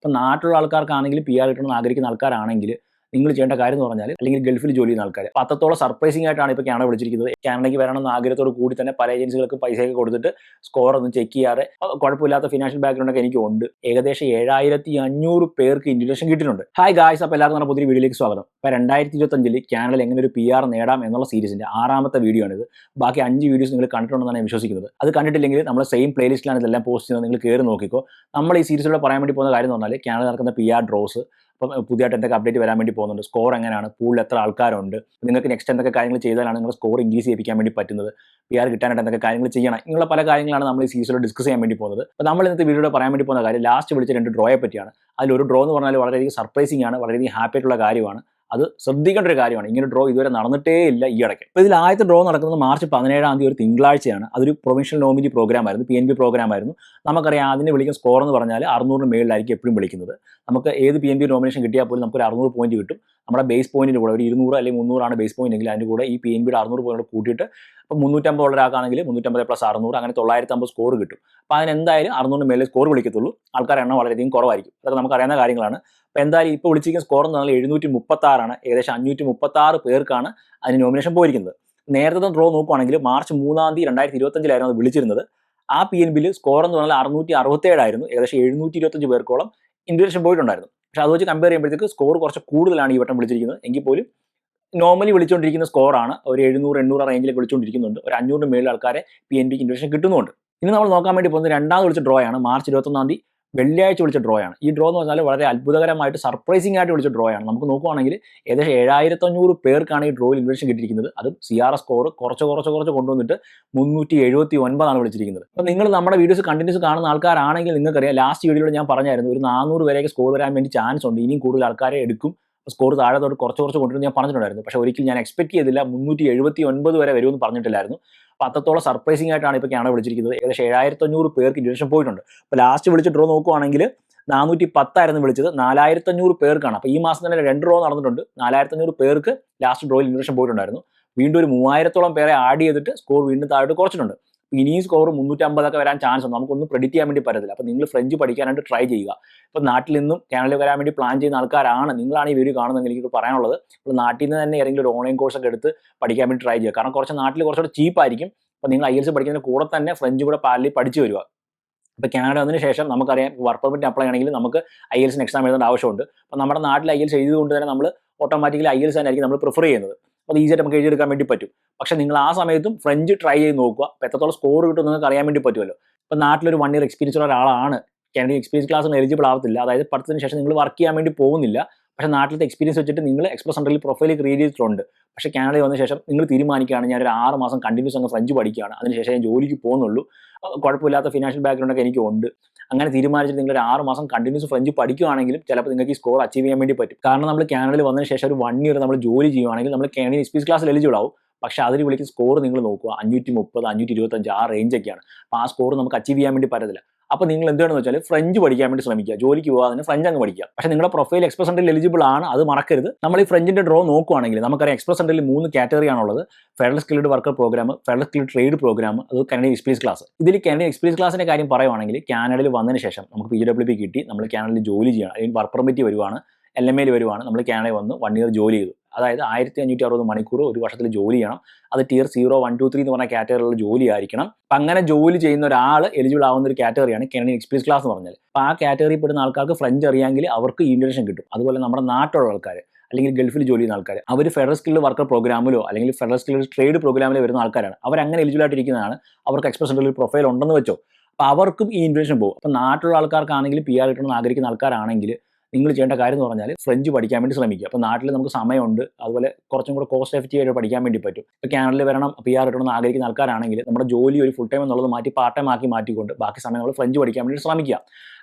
ഇപ്പം നാട്ടിലുള്ള ആൾക്കാർക്കാണെങ്കിൽ P R കിട്ടണമെന്ന് ആഗ്രഹിക്കുന്ന ആൾക്കാരാണെങ്കിൽ നിങ്ങൾ ചെയ്യേണ്ട കാര്യം എന്ന് പറഞ്ഞാൽ അല്ലെങ്കിൽ ഗൾഫിൽ ജോലി ചെയ്യുന്ന ആൾക്കാർ അപ്പോൾ അത്രത്തോളം സർപ്രൈസിംഗ് ആയിട്ടാണ് ഇപ്പോൾ കാനഡ വിളിച്ചിരിക്കുന്നത്. കാനഡയ്ക്ക് വരണമെന്ന ആഗ്രഹത്തോട് കൂടി തന്നെ പല ഏജൻസികൾക്ക് പൈസയൊക്കെ കൊടുത്തിട്ട് സ്കോർ ഒന്ന് ചെക്ക് ചെയ്യാതെ കുഴപ്പമില്ലാത്ത ഫിനാൻഷ്യൽ ബാക്ക്ഗ്രൗണ്ട് ഒക്കെ എനിക്ക് ഉണ്ട്. ഏകദേശം ഏഴായിരത്തി അഞ്ഞൂറ് പേർക്ക് ഇൻവിറ്റേഷൻ കിട്ടിയിട്ടുണ്ട്. ഹായ് ഗായ്സ് അപ്പോൾ എല്ലാവർക്കും നമ്മുടെ പുതിയ വീഡിയോയിലേക്ക് സ്വാഗതം. ഇപ്പോൾ രണ്ടായിരത്തി ഇരുപത്തഞ്ചിൽ കാനഡയിൽ എങ്ങനെ ഒരു പി ആർ നേടാം എന്നുള്ള സീരീസിന്റെ ആറാമത്തെ വീഡിയോ ആണിത്. ബാക്കി അഞ്ച് വീഡിയോസ് നിങ്ങൾ കണ്ടിട്ടുണ്ടെന്നാണ് ഞാൻ വിശ്വസിക്കുന്നത്. അത് കണ്ടിട്ടില്ലെങ്കിൽ നമ്മൾ സെയിം പ്ലേലിസ്റ്റിലാണ് ഇതെല്ലാം പോസ്റ്റ് ചെയ്യുന്നത്. നിങ്ങൾ കയറി നോക്കിക്കോ. നമ്മൾ ഈ സീരീസിലൂടെ പറയാൻ വേണ്ടി പോകുന്ന കാര്യം എന്ന് പറഞ്ഞാൽ കാനഡ നടക്കുന്ന പി ആർ ഡ്രോസ് അപ്പം പുതിയതായിട്ട് എന്തൊക്കെ അപ്ഡേറ്റ് വരാൻ വേണ്ടി പോകുന്നുണ്ട്? സ്കോർ എങ്ങനെയാണ്? പൂളിൽ എത്ര ആൾക്കാരുണ്ട്? നിങ്ങൾക്ക് നെക്സ്റ്റ് എന്തൊക്കെ കാര്യങ്ങൾ ചെയ്താലാണ് നിങ്ങൾ സ്കോർ ഇൻക്രീസ് ചെയ്യിപ്പിക്കാൻ വേണ്ടി പറ്റുന്നത്? പി ആർ കിട്ടാനായിട്ട് എന്തൊക്കെ കാര്യങ്ങൾ ചെയ്യണം? ഇങ്ങനെയുള്ള പല കാര്യങ്ങളാണ് നമ്മൾ ഈ സീസണിൽ ഡിസ്കസ് ചെയ്യാൻ വേണ്ടി പോകുന്നത്. അപ്പോൾ നമ്മൾ ഇന്നത്തെ വീഡിയോയിൽ പറയാൻ വേണ്ടി പോകുന്ന കാര്യം ലാസ്റ്റ് വിളിച്ച രണ്ട് ഡ്രോയെ പറ്റിയാണ്. അതിൽ ഒരു ഡ്രോ എന്ന് പറഞ്ഞാൽ വളരെയധികം സർപ്രൈസിംഗ് ആണ് വളരെയധികം ഹാപ്പി ആയിട്ടുള്ള കാര്യമാണ്. അത് ശ്രദ്ധിക്കേണ്ട ഒരു കാര്യമാണ്. ഇങ്ങനെ ഡ്രോ ഇതുവരെ നടന്നിട്ടേ ഇല്ല ഈ ഇടയ്ക്ക്. അപ്പോൾ ഇതിൽ ആദ്യത്തെ ഡ്രോ നടക്കുന്നത് മാർച്ച് പതിനേഴാം തീയതി ഒരു തിങ്കളാഴ്ചയാണ്. അതൊരു പ്രൊവിൻഷ്യൽ നോമിനി പ്രോഗ്രാം ആയിരുന്നു. പി എൻ ബി പ്രോഗ്രാം ആയിരുന്നു. നമുക്കറിയാം അതിനെ വിളിക്കുന്ന സ്കോർ എന്ന് പറഞ്ഞാൽ അറുന്നൂറിന് മേളിലായിരിക്കും എപ്പോഴും വിളിക്കുന്നത്. നമുക്ക് ഏത് പി എൻ ബി നോമിനേഷൻ കിട്ടിയാൽ പോലും നമുക്ക് ഒരു അറുന്നൂറ് പോയിന്റ് കിട്ടും. നമ്മുടെ ബേസ് പോയിന്റിന്റെ കൂടെ ഒരു ഇരുന്നൂറ് അല്ലെങ്കിൽ മുന്നൂറാണ് ബേസ് പോയിന്റ് എങ്കിൽ അതിന്റെ കൂടെ ഈ പി എൻ ബിയുടെ അറുന്നൂറ് പോയിന്റ് കൂട്ടിയിട്ട് അപ്പോൾ മുന്നൂറ്റമ്പത് ഉള്ള ഒരാൾക്കാണെങ്കിൽ മുന്നൂറ്റമ്പത് പ്ലസ് അറുന്നൂറ് അങ്ങനെ തൊള്ളായിരത്തി അമ്പത് സ്കോർ കിട്ടും. അപ്പോൾ അതിനെന്തായാലും അറുന്നൂറിന് മേലെ സ്കോർ വിളിക്കത്തുള്ളൂ. ആൾക്കാരുടെ എണ്ണം വളരെയധികം കുറവായിരിക്കും. അതൊക്കെ നമുക്ക് അറിയാവുന്ന കാര്യങ്ങളാണ്. അപ്പോൾ എന്തായാലും ഇപ്പോൾ വിളിച്ചിരിക്കുന്ന സ്കോർ എന്ന് പറഞ്ഞാൽ എഴുന്നൂറ്റി മുപ്പത്താറാണ് ഏകദേശം അഞ്ഞൂറ്റി മുപ്പത്താറ് പേർക്കാണ് അതിന് നോമിനേഷൻ പോയിരിക്കുന്നത്. നേരത്തെ ഡ്രോ നോക്കുവാണെങ്കിൽ മാർച്ച് മൂന്നാം തീയതി രണ്ടായിരത്തി ഇരുപത്തഞ്ചിലായിരുന്നു അത് വിളിച്ചിരുന്നത്. ആ പി എൻ ബിയിൽ സ്കോർ എന്ന് പറഞ്ഞാൽ അറുന്നൂറ്റി അറുപത്തേഴായിരുന്നു ഏകദേശം എഴുന്നൂറ്റി ഇരുപത്തഞ്ച് പേർക്കോളം ഇൻവിറ്റേഷൻ പോയിട്ടുണ്ടായിരുന്നു. പക്ഷേ അത് വെച്ച് കമ്പയർ ചെയ്യുമ്പോഴത്തേക്ക് സ്കോർ കുറച്ച് കൂടുതലാണ് ഈ വട്ടം വിളിച്ചിരിക്കുന്നത്. എങ്കിൽ പോലും നോർമലി വിളിച്ചുകൊണ്ടിരിക്കുന്ന സ്കോറാണ് ഒരു എഴുന്നൂറ് എണ്ണൂറ് റേഞ്ചിൽ വിളിച്ചുകൊണ്ടിരിക്കുന്നുണ്ട് ഒരു അഞ്ഞൂറിന് മേളിൽ ആൾക്കാരെ പി എൻ ബിക്ക് ഇൻഡക്ഷൻ കിട്ടുന്നുണ്ട്. ഇനി നമ്മൾ നോക്കാൻ വേണ്ടി പോകുന്നത് രണ്ടാമത് വിളിച്ച ഡ്രോ ആണ് മാർച്ച് ഇരുപത്തൊന്നാം തീയതി. വെള്ളിയാഴ്ച വിളിച്ച ഡ്രോ ആണ്. ഈ ഡ്രോ എന്ന് പറഞ്ഞാൽ വളരെ അത്ഭുതകരമായിട്ട് സർപ്രൈസിംഗ് ആയിട്ട് വിളിച്ച ഡ്രോ ആണ്. നമുക്ക് നോക്കുവാണെങ്കിൽ ഏകദേശം ഏഴായിരത്തഞ്ഞൂറ് പേർക്കാണ് ഈ ഡ്രോയിൽ ഇൻവിറ്റേഷൻ കിട്ടിയിരിക്കുന്നത്. അതും സി ആർ സ്കോർ കുറച്ച് കുറച്ച് കുറച്ച് കൊണ്ടുവന്നിട്ട് മുന്നൂറ്റി എഴുപത്തി ഒൻപതാണ് വിളിച്ചിരിക്കുന്നത്. അപ്പോൾ നിങ്ങൾ നമ്മുടെ വീഡിയോസ് കണ്ടിന്യൂസ് കാണുന്ന ആൾക്കാരാണെങ്കിൽ നിങ്ങൾക്കറിയാം ലാസ്റ്റ് വീഡിയോയിൽ ഞാൻ പറഞ്ഞായിരുന്നു ഒരു നാനൂറ് വരെയൊക്കെ സ്കോർ വരാൻ വേണ്ടി ചാൻസ് ഉണ്ട്. ഇനിയും കൂടുതൽ ആൾക്കാരെ എടുക്കും. സ്കോർ താഴത്തോട്ട് കുറച്ച് കുറച്ച് കൊണ്ടുവരുന്ന ഞാൻ പറഞ്ഞിട്ടുണ്ടായിരുന്നു. പക്ഷേ ഒരിക്കലും ഞാൻ എക്സ്പെക്ട് ചെയ്തില്ല. മുന്നൂറ്റി എഴുപത്തി ഒൻപത് വരെ വരുമെന്ന് പറഞ്ഞിട്ടില്ലായിരുന്നു. അപ്പോൾ അത്രത്തോളം സർപ്രൈസിംഗ് ആയിട്ടാണ് ഇപ്പോൾ ക്യാനഡ വിളിച്ചിരിക്കുന്നത്. ഏകദേശം ഏഴായിരത്തഞ്ഞൂറ് പേർക്ക് ഡിവിഷൻ പോയിട്ടുണ്ട്. അപ്പോൾ ലാസ്റ്റ് വിളിച്ച് ഡ്രോ നോക്കുവാണെങ്കിൽ നാനൂറ്റി പത്തായിരുന്നു വിളിച്ചത്. നാലായിരത്തഞ്ഞൂറ് പേർക്കാണ്. അപ്പോൾ ഈ മാസം തന്നെ രണ്ട് ഡ്രോ നടന്നിട്ടുണ്ട്. നാലായിരത്തഞ്ഞൂറ് പേർക്ക് ലാസ്റ്റ് ഡ്രോയിൽ ഇൻവിറ്റേഷൻ പോയിട്ടുണ്ടായിരുന്നു. വീണ്ടും ഒരു മൂവായിരത്തോളം പേരെ ആഡ് ചെയ്തിട്ട് സ്കോർ വീണ്ടും താഴോട്ട് കുറച്ചിട്ടുണ്ട്. ഇനിയും സ്കോർ മുന്നൂറ്റമ്പതൊക്കെ വരാൻ ചാൻസ് ഉണ്ട്. നമുക്കൊന്നും പ്രെഡിക്റ്റ് ചെയ്യാൻ വേണ്ടി പറ്റത്തില്ല. അപ്പോൾ നിങ്ങൾ ഫ്രഞ്ച് പഠിക്കാനായിട്ട് ട്രൈ ചെയ്യുക. ഇപ്പോൾ നാട്ടിൽ നിന്നും കാനഡയിൽ വരാൻ വേണ്ടി പ്ലാൻ ചെയ്യുന്ന ആൾക്കാരാണ് നിങ്ങളാണ് ഈ വീഡിയോ കാണുന്നതെങ്കിൽ എനിക്ക് പറയാനുള്ളത്. അപ്പോൾ നാട്ടിൽ നിന്ന് തന്നെ ഏതെങ്കിലും ഒരു ഓൺലൈൻ കോഴ്സ് ഒക്കെ എടുത്ത് പഠിക്കാൻ വേണ്ടി ട്രൈ ചെയ്യുക. കാരണം കുറച്ച് നാട്ടിൽ കുറച്ചുകൂടെ ചീപ്പായിരിക്കും അപ്പോൾ നിങ്ങൾ ഐ എൽസ് പഠിക്കുന്നതിന് കൂടെ തന്നെ ഫ്രഞ്ച് കൂടെ പാലിൽ പഠിച്ചു വരിക. ഇപ്പോൾ കാനഡ വന്നതിന് ശേഷം നമുക്കറിയാം വർക്ക് പെർമിറ്റ് അപ്ലൈ ആണെങ്കിൽ നമുക്ക് ഐ എൽസിന് എക്സാം എഴുതേണ്ട ആവശ്യമുണ്ട്. അപ്പോൾ നമ്മുടെ നാട്ടിൽ ഐ എൽസ് എഴുതിയതുകൊണ്ട് തന്നെ നമ്മൾ ഓട്ടോമാറ്റിക്കലി ഐ എൽസ് തന്നെയായിരിക്കും നമ്മൾ പ്രിഫർ ചെയ്യുന്നത്. അത് ഈസിയായിട്ട് നമുക്ക് എഴുതിയെടുക്കാൻ വേണ്ടി പറ്റും. പക്ഷേ നിങ്ങൾ ആ സമയത്തും ഫ്രഞ്ച് ട്രൈ ചെയ്ത് നോക്കുക. അപ്പോൾ എത്രത്തോളം സ്കോർ കിട്ടും നിങ്ങൾക്ക് അറിയാൻ വേണ്ടി പറ്റുമല്ലോ. ഇപ്പോൾ നാട്ടിലൊരു വൺ ഇയർ എക്സ്പീരിയൻസ് ഉള്ള ഒരാളാണ്. കാനഡ എക്സ്പീരിയൻസ് ക്ലാസ്സിന് എലിജിബിൾ ആവത്തില്ല. അതായത് പഠിത്തത്തിന് ശേഷം നിങ്ങൾ വർക്ക് ചെയ്യാൻ വേണ്ടി പോകുന്നില്ല. പക്ഷേ നാട്ടിലത്തെ എക്സ്പീരിയൻസ് വെച്ചിട്ട് നിങ്ങൾ എക്സ്പ്രസ് സെന്ററിൽ പ്രൊഫൈൽ ക്രിയേറ്റ് ചെയ്തിട്ടുണ്ട്. പക്ഷേ കാനഡയിൽ വന്ന ശേഷം നിങ്ങൾ തീരുമാനിക്കുകയാണ് ഞാൻ ഒരു ആറ് മാസം കണ്ടിന്യൂസ് അങ്ങ് ഫ്രഞ്ച് പഠിക്കുകയാണ്. അതിനുശേഷം ഞാൻ ജോലിക്ക് പോകുന്നുള്ളൂ. കുഴപ്പമില്ലാത്ത ഫിനാൻഷ്യൽ ബാക്ക്ഗ്രൗണ്ട് ഒക്കെ എനിക്ക് ഉണ്ട്. അങ്ങനെ തീരുമാനിച്ചിട്ട് നിങ്ങൾ ഒരു ആറ് മാസം കണ്ടിന്യൂസ് ഫ്രഞ്ച് പഠിക്കുകയാണെങ്കിലും ചിലപ്പോൾ നിങ്ങൾക്ക് ഈ സ്കോർ അച്ചീവ് ചെയ്യാൻ വേണ്ടി പറ്റും. കാരണം നമ്മൾ കാനഡയിൽ വന്നതിന് ശേഷം ഒരു വൺ ഇയർ നമ്മൾ ജോലി ചെയ്യുകയാണെങ്കിൽ നമ്മൾ കാനഡിയൻ എക്സ്പീരിയൻസ് ക്ലാസ്സിൽ എലിജിബിൾ ആവും. പക്ഷേ അതിൽ വിളിക്കുന്ന സ്കോർ നിങ്ങൾ നോക്കുക. അഞ്ഞൂറ്റി മുപ്പത് അഞ്ഞൂറ്റി ഇരുപത്തഞ്ച് ആ റേഞ്ചൊക്കെയാണ് അപ്പോൾ ആ സ്കോർ നമുക്ക് അച്ചീവ് ചെയ്യാൻ വേണ്ടി പറ്റത്തില്ല. അപ്പോൾ നിങ്ങൾ എന്താണെന്ന് വെച്ചാൽ ഫ്രഞ്ച് പഠിക്കാൻ വേണ്ടി ശ്രമിക്കുക. ജോലിക്ക് പോകാതെ ഫ്രഞ്ച് അങ്ങ് പഠിക്കുക. പക്ഷേ നിങ്ങളുടെ പ്രൊഫൈൽ എക്സ്പ്രസ് സെന്ററിൽ എലിജിബിൾ ആണ്. അത് മറക്കരുത്. നമ്മൾ ഈ ഫ്രഞ്ചിന്റെ ഡ്രോ നോക്കുവാണെങ്കിൽ നമുക്കറിയാം എക്സ്പ്രസ് സെന്ററിൽ മൂന്ന് കാറ്റഗറി ആണുള്ളത് federal skilled worker programme federal skilled trade programme അത് കാനഡിയൻ എക്സ്പീരിയൻസ് ക്ലാസ് ഇതിൽ കാനഡിയൻ എക്സ്പീരിയൻസ് ക്ലാസിന്റെ കാര്യം പറയുവാണെങ്കിൽ കാനഡയിൽ വന്നതിന് ശേഷം നമുക്ക് പി ഡബ്ല്യു പി കിട്ടി. നമ്മൾ കാനഡയിൽ ജോലി ചെയ്യണം. അല്ലെങ്കിൽ വർക്ക് പെർമിറ്റ് വരുവാണ്. എൽ എം എയിൽ വരുവാണ്. നമ്മൾ കാനഡയിൽ വന്ന് വൺ ഇയർ ജോലി ചെയ്തു. അതായത് ആയിരത്തി അഞ്ഞൂറ്റി അറുപത് മണിക്കൂർ ഒരു വർഷത്തിൽ ജോലി ചെയ്യണം. അത് tier zero one two three എന്ന് പറഞ്ഞ കാറ്റഗറിയിലുള്ള ജോലി ആയിരിക്കണം. അപ്പം അങ്ങനെ ജോലി ചെയ്യുന്ന ഒരാൾ എലിജിബിൾ ആവുന്ന ഒരു കാറ്റഗറിയാണ് കെനഡിയൻ എക്സ്പീരിയൻസ് ക്ലാസ് എന്ന് പറഞ്ഞാൽ അപ്പോൾ ആ കാറ്റഗറി പെടുന്ന ആൾക്കാർക്ക് ഫ്രഞ്ച് അറിയാമെങ്കിൽ അവർക്ക് ഇൻവിറ്റേഷൻ കിട്ടും. അതുപോലെ നമ്മുടെ നാട്ടിലുള്ള ആൾക്കാർ അല്ലെങ്കിൽ ഗൾഫിൽ ജോലി ചെയ്യുന്ന ആൾക്കാർ അവർ ഫെഡറൽ സ്കിൽഡ് വർക്കർ പ്രോഗ്രാമിലോ അല്ലെങ്കിൽ ഫെഡറൽ സ്കിൽഡ് ട്രേഡ് പ്രോഗ്രാമിലോ വരുന്ന ആൾക്കാരാണ്. അവർ അങ്ങനെ എലിജിബിൾ ആയിട്ടിരിക്കുന്നതാണ് അവർക്ക് എക്സ്പ്രസ് ഒരു പ്രൊഫൈൽ ഉണ്ടെന്ന് വെച്ചോ. അപ്പോൾ അവർക്കും ഈ ഇൻവിറ്റേഷൻ പോകും. അപ്പോൾ നാട്ടിലുള്ള ആൾക്കാർക്കാണെങ്കിൽ പി ആർ കിട്ടണമെന്ന് ആഗ്രഹിക്കുന്ന ആൾക്കാരാണെങ്കിൽ നിങ്ങൾ ചെയ്യേണ്ട കാര്യം എന്ന് പറഞ്ഞാൽ ഫ്രഞ്ച് പഠിക്കാൻ വേണ്ടി ശ്രമിക്കുക. അപ്പോൾ നാട്ടിൽ നമുക്ക് സമയമുണ്ട്. അതുപോലെ കുറച്ചും കൂടെ കോസ്റ്റ് എഫക്റ്റീവ് ആയിട്ട് പഠിക്കാൻ വേണ്ടി പറ്റും. ഇപ്പോൾ കാനഡയിൽ വരണം പി ആർ കിട്ടണമെന്ന് ആഗ്രഹിക്കുന്ന ആൾക്കാരാണെങ്കിൽ നമ്മുടെ ജോലി ഒരു ഫുൾ ടൈം എന്നുള്ളത് മാറ്റി പാർട്ട് ടൈം ആക്കി മാറ്റിക്കൊണ്ട് ബാക്കി സമയം നമ്മൾ ഫ്രഞ്ച് പഠിക്കാൻ വേണ്ടി ശ്രമിക്കുക.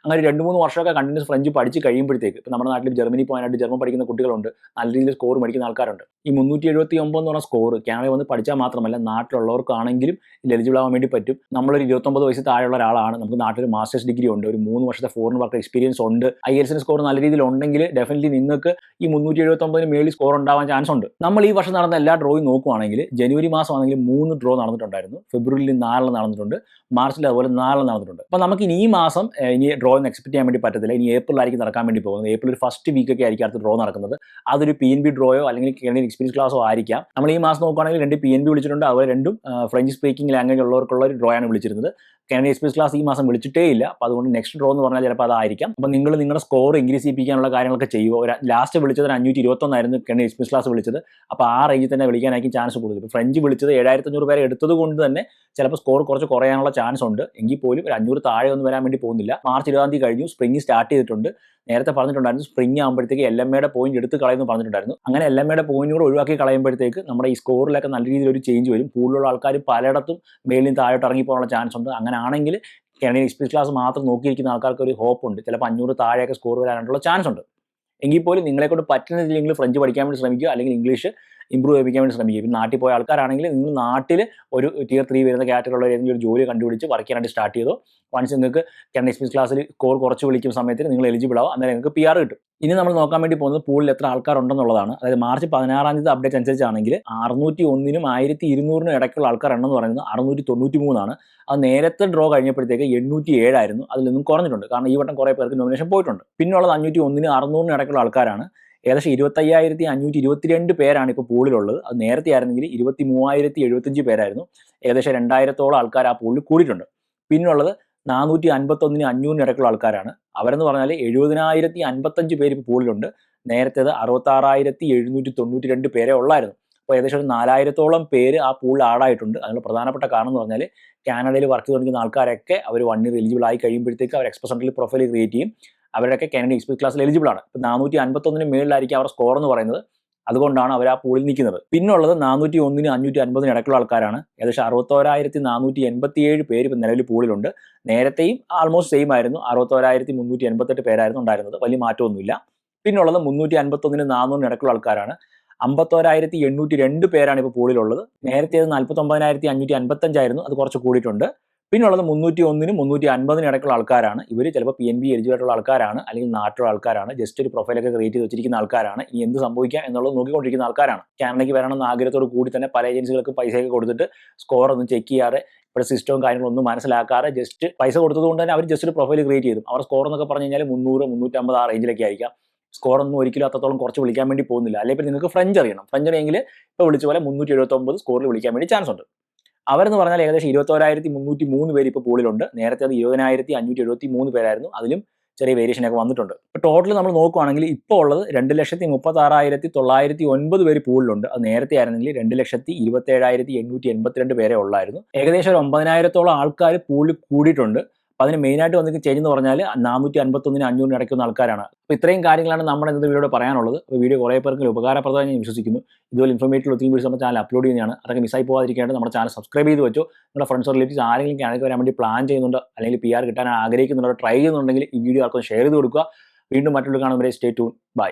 അങ്ങനെ രണ്ട് മൂന്ന് വർഷമൊക്കെ കണ്ടിന്യൂസ് ഫ്രഞ്ച് പഠിച്ച് കഴിയുമ്പോഴത്തേക്ക് ഇപ്പോൾ നമ്മുടെ നാട്ടിൽ ജർമ്മനി പോകാനായിട്ട് ജർമ്മൻ പഠിക്കുന്ന കുട്ടികളുണ്ട്. നല്ല രീതിയിൽ സ്കോർ മേടിക്കുന്ന ആൾക്കാരുണ്ട്. ഈ മുന്നൂറ്റി എഴുപത്തി ഒമ്പത് എന്ന് പറഞ്ഞ സ്കോർ കാനഡയിൽ വന്ന് പഠിച്ചാൽ മാത്രമല്ല നാട്ടിലുള്ളവർക്കാണെങ്കിലും എലിജിബിൾ ആവാൻ വേണ്ടി പറ്റും. നമ്മളൊരു ഇരുപത്തൊമ്പത് വയസ്സ് താഴെയുള്ള ഒരാളാണ്. നമുക്ക് നാട്ടിൽ മാസ്റ്റേഴ്സ് ഡിഗ്രി ഉണ്ട്. ഒരു മൂന്ന് വർഷത്തെ ഫോറിൻ വർക്ക് എക്സ്പീരിയൻസ് ഉണ്ട്. ഐ എൽസിന് സ്കോർ നല്ല രീതിയിൽ ഉണ്ടെങ്കിൽ ഡെഫിനറ്റ്ലി നിങ്ങൾക്ക് ഈ മുന്നൂറ്റി എഴുപത്തൊമ്പതിന് മേളിൽ സ്കോർ ഉണ്ടാവാൻ ചാൻസ് ഉണ്ട്. നമ്മൾ ഈ വർഷം നടന്ന എല്ലാ ഡ്രോയും നോക്കുവാണെങ്കിൽ ജനുവരി മാസം ആണെങ്കിൽ മൂന്ന് ഡ്രോ നടന്നിട്ടുണ്ടായിരുന്നു. ഫെബ്രുവരിയിൽ നാലെണ്ണം നടന്നിട്ടുണ്ട്. മാർച്ചിൽ അതുപോലെ നാലെണ്ണം നടന്നിട്ടുണ്ട്. അപ്പോൾ നമുക്ക് ഇനി ഈ മാസം ഇനി ഡ്രോ ഒന്നും എക്സ്പെക്ട് ചെയ്യാൻ വേണ്ടി പറ്റത്തില്ല. ഇനി ഏപ്രിലായിരിക്കും നടക്കാൻ വേണ്ടി പോകുന്നത്. ഏപ്രിൽ ഒരു ഫസ്റ്റ് വീക്കൊക്കെ ആയിരിക്കും അടുത്ത ഡ്രോ നടക്കുന്നത്. അതൊരു പി എൻ ബി ഡ്രോയോ അല്ലെങ്കിൽ കേരളീയ എക്സ്പീരിയൻസ് ക്ലാസോ ആയിരിക്കാം. നമ്മൾ ഈ മാസം നോക്കുകയാണെങ്കിൽ രണ്ട് പി എൻ ബി വിളിച്ചിട്ടുണ്ട്. അതുപോലെ രണ്ടും ഫ്രഞ്ച് സ്പീക്കിംഗ് ലാംഗ്വേജ് ഉള്ളവർക്കുള്ള ഒരു ഡ്രോ ആണ് വിളിച്ചിരുന്നത്. കാനഡ എക്സ്പ്രസ് ക്ലാസ് ഈ മാസം വിളിച്ചിട്ടേ ഇല്ല അപ്പോൾ അതുകൊണ്ട് നെക്സ്റ്റ് ഡ്രോ എന്ന് പറഞ്ഞാൽ ചിലപ്പോൾ അതായിരിക്കാം. അപ്പോൾ നിങ്ങൾ നിങ്ങളുടെ സ്കോർ ഇൻക്രീസ് ചെയ്യിപ്പിക്കാനുള്ള കാര്യങ്ങളൊക്കെ ചെയ്യുക. ലാസ്റ്റ് വിളിച്ചത് അഞ്ഞൂറ്റി ഇരുപത്തൊന്നായിരുന്നു കാനഡ എക്സ്പ്രസ് ക്ലാസ് വിളിച്ചത്. അപ്പോൾ ആ റേഞ്ചിൽ തന്നെ വിളിക്കാനായിരിക്കും ചാൻസ് കൂടുതൽ. ഇപ്പോൾ ഫ്രഞ്ച് വിളിച്ചത് ഏഴായിരത്തി അഞ്ഞൂറ് പേരെ എടുത്തത് കൊണ്ട് തന്നെ ചിലപ്പോൾ സ്കോർ കുറച്ച് കുറയാനുള്ള ചാൻസ് ഉണ്ട്. എങ്കിൽ പോലും ഒരു അഞ്ഞൂറ് താഴെ ഒന്നും വരാൻ വേണ്ടി പോകുന്നില്ല. മാർച്ച് ഇരുപതാം തീയതി കഴിഞ്ഞു. സ്പ്രിംഗ് സ്റ്റാർട്ട് ചെയ്തിട്ടുണ്ട്. നേരത്തെ പറഞ്ഞിട്ടുണ്ടായിരുന്നു. സ്പ്രിംഗ് ആകുമ്പോഴത്തേക്ക് എൽ എം എയുടെ പോയിന്റ് എടുത്ത് കളയുന്നു പറഞ്ഞിട്ടുണ്ടായിരുന്നു. അങ്ങനെ എൽ എം എയുടെ പോയിന്റ് കൂടെ ഒഴിവാക്കി കളയുമ്പോഴത്തേക്ക് നമ്മുടെ ഈ സ്കോറിലൊക്കെ നല്ല രീതിയിൽ ഒരു ചേഞ്ച് വരും. കൂടുതലുള്ള ആൾക്കാർ പലയിടത്തും മേലിൽ താഴോട്ട് ഇറങ്ങിപ്പോകാനുള്ള ചാൻസ് ഉണ്ട്. അങ്ങനെ ആണെങ്കിൽ കാനഡിയൻ എക്സ്പീരിയൻസ് ക്ലാസ് മാത്രം നോക്കിയിരിക്കുന്ന ആൾക്കാർക്ക് ഒരു ഹോപ്പ് ഉണ്ട്. ചിലപ്പോൾ അഞ്ഞൂറ് താഴെയൊക്കെ സ്കോർ വരാനുള്ള ചാൻസ് ഉണ്ട്. എങ്കിൽ പോലും നിങ്ങളെ കൊണ്ട് പറ്റുന്നില്ലെങ്കിൽ ഫ്രഞ്ച് പഠിക്കാൻ വേണ്ടി ശ്രമിക്കുക അല്ലെങ്കിൽ ഇംഗ്ലീഷ് ഇമ്പ്രൂവ് ചെയ്യാൻ വേണ്ടി ശ്രമിക്കുക. പിന്നെ നാട്ടിൽ പോയ ആൾക്കാരാണെങ്കിൽ നിങ്ങൾ നാട്ടിൽ ഒരു ടിയർ ത്രീ വരുന്ന കാറ്റഗറിയുള്ള ഏതെങ്കിലും ഒരു ജോലി കണ്ടുപിടിച്ച് വർക്ക് ചെയ്യാനായിട്ട് സ്റ്റാർട്ട് ചെയ്തോ. വൺസ് നിങ്ങൾക്ക് കാനഡ എക്സ്പീരിയൻസ് ക്ലാസ്സിൽ സ്കോർ കുറച്ച് വിളിക്കുന്ന സമയത്ത് നിങ്ങൾ എലിജിബിൾ ആവും. അന്നേരം നിങ്ങൾക്ക് പി ആർ കിട്ടും. ഇനി നമ്മൾ നോക്കാൻ വേണ്ടി പോകുന്നത് പൂളിൽ എത്ര ആൾക്കാരുണ്ടെന്നുള്ളതാണ്. അതായത് മാർച്ച് പതിനാറാം തീയതി അപ്ഡേറ്റ് അനുസരിച്ചാണെങ്കിൽ അറുന്നൂറ്റി ഒന്നിനും ആയിരത്തി ഇരുന്നൂറിനും ഇടയ്ക്കുള്ള ആൾക്കാർ എണ്ണം എന്ന് പറയുന്നത് അറുന്നൂറ്റി തൊണ്ണൂറ്റി മൂന്നാണ് അത് നേരത്തെ ഡ്രോ കഴിഞ്ഞപ്പോഴത്തേക്ക് എണ്ണൂറ്റി ഏഴായിരുന്നു അതിൽ നിന്നും കുറഞ്ഞിട്ടുണ്ട്. കാരണം ഈ വട്ടം കുറേ പേർക്ക് നോമിനേഷൻ പോയിട്ടുണ്ട്. പിന്നുള്ളത് അഞ്ഞൂറ്റി ഒന്നിനും അറുന്നൂറിനും ഇടയ്ക്കുള്ള ആൾക്കാരാണ്. ഏകദേശം ഇരുപത്തയ്യായിരത്തി അഞ്ഞൂറ്റി ഇരുപത്തിരണ്ട് പേരാണ് ഇപ്പോൾ പൂളിലുള്ളത് അത് നേരത്തെ ആയിരുന്നെങ്കിൽ ഇരുപത്തി മൂവായിരത്തി എഴുപത്തഞ്ച് പേരായിരുന്നു. ഏകദേശം രണ്ടായിരത്തോളം ആൾക്കാർ ആ പൂളിൽ കൂടിയിട്ടുണ്ട്. പിന്നുള്ളത് നാനൂറ്റി അൻപത്തൊന്നിന് അഞ്ഞൂറിന് ഇടയ്ക്കുള്ള ആൾക്കാരാണ്. അവരെന്ന് പറഞ്ഞാൽ എഴുപതിനായിരത്തി അൻപത്തഞ്ച് പേര് ഇപ്പോൾ പൂളിലുണ്ട്. നേരത്തേത് അറുപത്താറായിരത്തി എഴുന്നൂറ്റി തൊണ്ണൂറ്റി രണ്ട് പേരെ ഉള്ളായിരുന്നു. അപ്പോൾ ഏകദേശം ഒരു നാലായിരത്തോളം പേര് ആ പൂളിൽ ആടായിട്ടുണ്ട് അതിനുള്ള പ്രധാനപ്പെട്ട കാരണം എന്ന് പറഞ്ഞാൽ കാനഡയിൽ വർക്ക് തുടങ്ങുന്ന ആൾക്കാരൊക്കെ അവർ വൺ ഇയർ എലിജിബിൾ ആയി കഴിയുമ്പോഴത്തേക്ക് അവർ എക്സ്പ്രസ് സെൻട്രൽ പ്രൊഫൈൽ ക്രിയേറ്റ് ചെയ്യും. അവരൊക്കെ കാനഡ എക്സ്പീരിയൻസ് ക്ലാസ്സിൽ എലിജിബിൾ ആണ്. ഇപ്പോൾ നാനൂറ്റി അൻപത്തൊന്നിന് മേളിലായിരിക്കും അവരുടെ സ്കോർ എന്ന് പറയുന്നത്. അതുകൊണ്ടാണ് അവർ ആ പൂളിൽ നിൽക്കുന്നത്. പിന്നുള്ളത് നാനൂറ്റി ഒന്നിന് അഞ്ഞൂറ്റി അൻപതിന് ഇടയ്ക്കുള്ള ആൾക്കാരാണ്. ഏകദേശം അറുപത്തോരായിരത്തി നാനൂറ്റി എൺപത്തി ഏഴ് പേര് ഇപ്പം നിലവിൽ പൂളിലുണ്ട് നേരത്തെയും ആൾമോസ്റ്റ് സെയിം ആയിരുന്നു. അറുപത്തോരായിരത്തി മുന്നൂറ്റി എൺപത്തെട്ട് പേരായിരുന്നു ഉണ്ടായിരുന്നത്. വലിയ മാറ്റമൊന്നുമില്ല. പിന്നുള്ളത് മുന്നൂറ്റി അൻപത്തൊന്നിന് നാനൂറിന് ഇടയ്ക്കുള്ള ആൾക്കാരാണ്. അമ്പത്തോരായിരത്തി എണ്ണൂറ്റി രണ്ട് പേരാണ് ഇപ്പോൾ പൂളിലുള്ളത് നേരത്തെ അത് നാൽപ്പത്തൊമ്പതിനായിരത്തി അഞ്ഞൂറ്റി അൻപത്തഞ്ചായിരുന്നു അത് കുറച്ച് കൂടിയിട്ടുണ്ട്. പിന്നുള്ളത് മുന്നൂറ്റി ഒന്നിനും മുന്നൂറ്റി അൻപതിനും ഇടയ്ക്കുള്ള ആൾക്കാരാണ്. ഇവർ ചിലപ്പോൾ പി എൻ ബി എലിജിബിൾ ആയിട്ടുള്ള ആൾക്കാരാണ് അല്ലെങ്കിൽ നാട്ടിലുള്ള ആൾക്കാരാണ് ജസ്റ്റ് ഒരു പ്രൊഫൈലൊക്കെ ക്രിയേറ്റ് ചെയ്ത് വെച്ചിരിക്കുന്ന ആൾക്കാരാണ്. ഇനി എന്ത് സംഭവിക്കാം എന്നുള്ളത് നോക്കിക്കൊണ്ടിരിക്കുന്ന ആൾക്കാരാണ്. കാനഡയ്ക്ക് വരണമെന്ന ആഗ്രഹത്തോട് കൂടി തന്നെ പല ഏജൻസികൾക്ക് പൈസയൊക്കെ കൊടുത്തിട്ട് സ്കോർ ഒന്നും ചെക്ക് ചെയ്യാതെ ഇവിടെ സിസ്റ്റവും കാര്യങ്ങളൊന്നും മനസ്സിലാക്കാതെ ജസ്റ്റ് പൈസ കൊടുത്തതുകൊണ്ട് തന്നെ അവർ ജസ്റ്റ് ഒരു പ്രൊഫൈൽ ക്രിയേറ്റ് ചെയ്തു. അവർ സ്കോർ എന്നൊക്കെ പറഞ്ഞു കഴിഞ്ഞാൽ മുന്നൂറ് മുന്നൂറ്റമ്പത് ആ റേഞ്ചിലൊക്കെ ആയിരിക്കാം. സ്കോർ ഒന്നും ഒരിക്കലും അത്രത്തോളം കുറച്ച് വിളിക്കാൻ വേണ്ടി പോകുന്നില്ല. അല്ലെങ്കിൽ നിങ്ങൾക്ക് ഫ്രഞ്ച് അറിയണം. ഫ്രഞ്ച് അറിയെങ്കിൽ ഇപ്പോൾ വിളിച്ച പോലെ മുന്നൂറ്റി എഴുപത്തൊമ്പത് സ്കോറിൽ വിളിക്കാൻ വേണ്ടി ചാൻസ് ഉണ്ട്. അവരെന്ന് പറഞ്ഞാൽ ഏകദേശം ഇരുപത്തോരായിരത്തി മുന്നൂറ്റി മൂന്ന് പേര് ഇപ്പോൾ പൂളിലുണ്ട്. നേരത്തെ അത് ഇരുപതിനായിരത്തി അഞ്ഞൂറ്റി എഴുപത്തി മൂന്ന് പേരായിരുന്നു. അതിലും ചെറിയ വേരിയേഷൻ ഒക്കെ വന്നിട്ടുണ്ട്. ഇപ്പോൾ ടോട്ടൽ നമ്മൾ നോക്കുവാണെങ്കിൽ ഇപ്പോൾ ഉള്ളത് രണ്ട് ലക്ഷത്തി മുപ്പത്തി ആറായിരത്തി തൊള്ളായിരത്തി ഒൻപത് പേര് പൂളിലുണ്ട്. അത് നേരത്തെ ആയിരുന്നെങ്കിൽ രണ്ട് ലക്ഷത്തി ഇരുപത്തി ഏഴായിരത്തി എണ്ണൂറ്റി എൺപത്തിരണ്ട് പേരെ ഉള്ളായിരുന്നു. ഏകദേശം ഒരു ഒമ്പതിനായിരത്തോളം ആൾക്കാർ പൂളിൽ കൂടിയിട്ടുണ്ട്. അപ്പോൾ അതിന് മെയിനായിട്ട് വന്നിട്ട് ചേഞ്ച് എന്ന് പറഞ്ഞാൽ നാനൂറ്റി അൻപത്തൊന്നിന് അഞ്ഞൂറിന് ഇടയ്ക്കുന്ന ആൾക്കാരാണ്. അപ്പോൾ ഇത്രയും കാര്യങ്ങളാണ് നമ്മുടെ ഇന്നത്തെ വീഡിയോ പറയാനുള്ളത്. അപ്പോൾ വീഡിയോ കുറേ പേർക്ക് ഉപകാരപ്രദമായി ഞാൻ വിശ്വസിക്കുന്നു. ഇതുപോലെ ഇൻഫോർമേറ്റീവ് ഒത്തിരി വീഡിയോസ് നമ്മുടെ ചാനൽ അപ്ലോഡ് ചെയ്യുന്നതാണ്. അതൊക്കെ മിസ്സായി പോകാതിരിക്കേണ്ടത് നമ്മുടെ ചാനൽ സബ്സ്ക്രൈബ് ചെയ്ത് വെച്ചോ. നമ്മുടെ ഫ്രണ്ട്സ് റിലേറ്റീവ്സ് ആരെങ്കിലും കാനഡയ്ക്ക് വരാൻ വേണ്ടി പ്ലാൻ ചെയ്യുന്നുണ്ട്? അല്ലെങ്കിൽ പി ആർ കിട്ടാൻ ആഗ്രഹിക്കുന്നുണ്ടോ? ട്രൈ ചെയ്യുന്നുണ്ടെങ്കിൽ ഈ വീഡിയോ ആർക്കും ഷെയർ ചെയ്ത് കൊടുക്കുക. വീണ്ടും മറ്റുള്ള കാണുന്നവരെ സ്റ്റേ ടൂൺ ബൈ